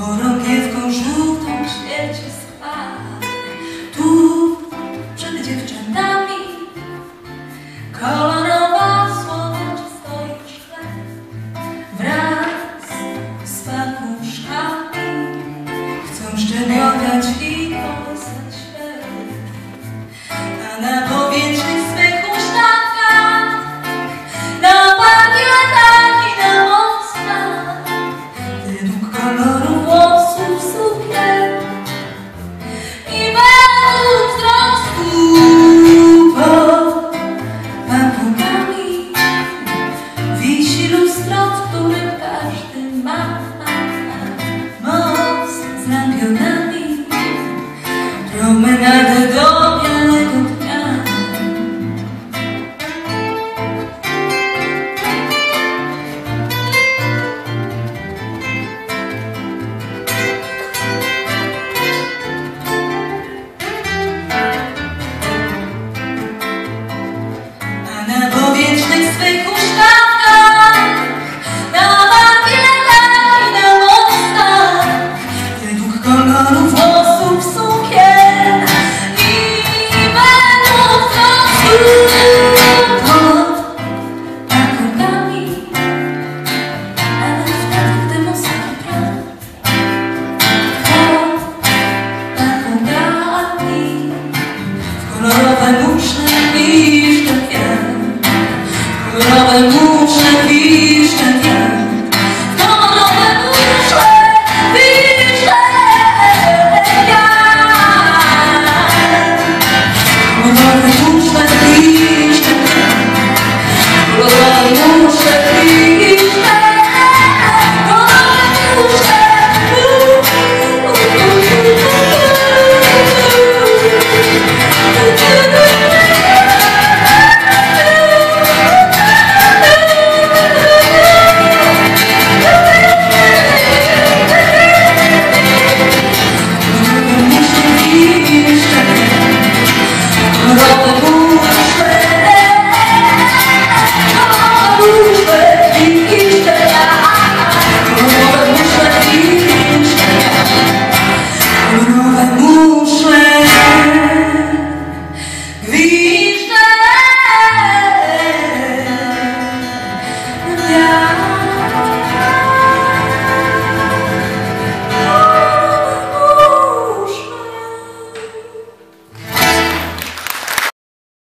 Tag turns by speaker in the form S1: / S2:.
S1: Chorągiewką żółtą świeci sklan Tu przed dziewczętami Kolorowa słonecz stoi w Wraz z pakuszkami Chcą szczebiotać i promenady do A na powietrznych swych the